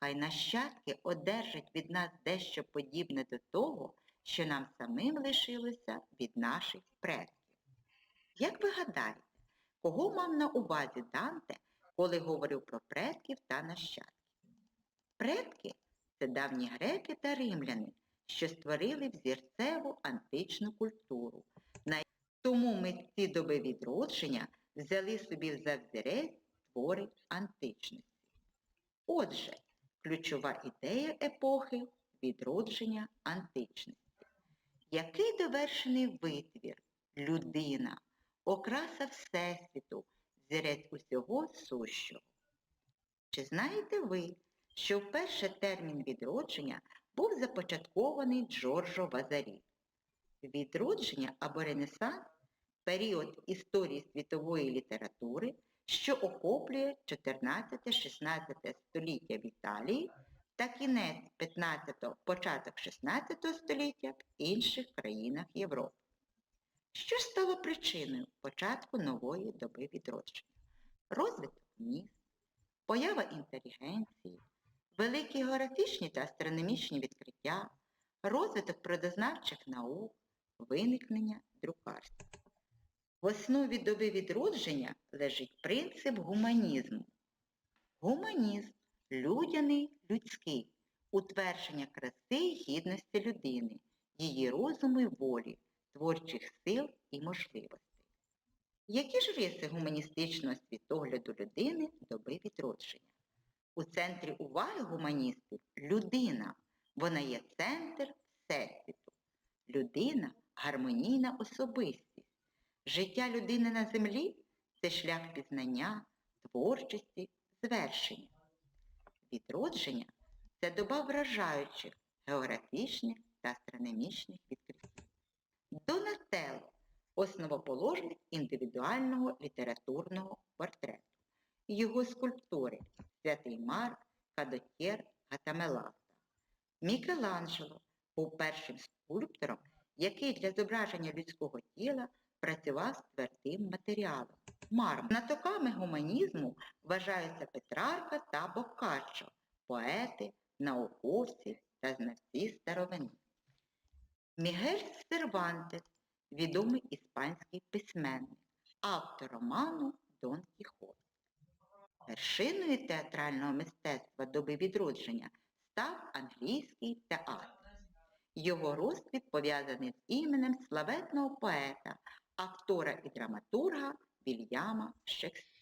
хай нащадки одержать від нас дещо подібне до того, що нам самим лишилося від наших предків. Як ви гадаєте, кого мав на увазі Данте, коли говорив про предків та нащадків? Предки це давні греки та римляни, що створили взірцеву античну культуру. Тому митці доби відродження взяли собі за взірець твори античності. Отже, ключова ідея епохи відродження античності. Який довершений витвір, людина, окраса Всесвіту, зірець усього сущого. Чи знаєте ви, що вперше термін відродження був започаткований Джорджо Вазарі? Відродження або Ренесанс – період історії світової літератури, що охоплює 14-16 століття в Італії та кінець 15-го, початок 16 століття в інших країнах Європи. Що стало причиною початку нової доби відродження? Розвиток міст, поява інтелігенції, великі географічні та астрономічні відкриття, розвиток природознавчих наук, виникнення друкарства. В основі доби відродження лежить принцип гуманізму. Гуманізм людяний, людський, утвердження краси і гідності людини, її розуму і волі, творчих сил і можливостей. Які ж риси гуманістичного світогляду людини доби відродження? У центрі уваги гуманістів людина. Вона є центр Всесвіту. Людина гармонійна особистість. Життя людини на землі це шлях пізнання, творчості, звершення. Відродження це доба вражаючих географічних та астрономічних відкриттів. Донателло – основоположник індивідуального літературного портрету. Його скульптури Святий Марк, Кадотєр, Гатамеласта. Мікеланджело був першим скульптором, який для зображення людського тіла працював з твердим матеріалом – мармуром. Знатоками гуманізму вважаються Петрарка та Боккаччо, поети, науковці та знавці старовини. Мігель Сервантес – відомий іспанський письменник, автор роману Дон Кіхот. Вершиною театрального мистецтва доби відродження став англійський театр. Його розквіт пов'язаний з іменем славетного поета, актора і драматурга Вільяма Шекспіра.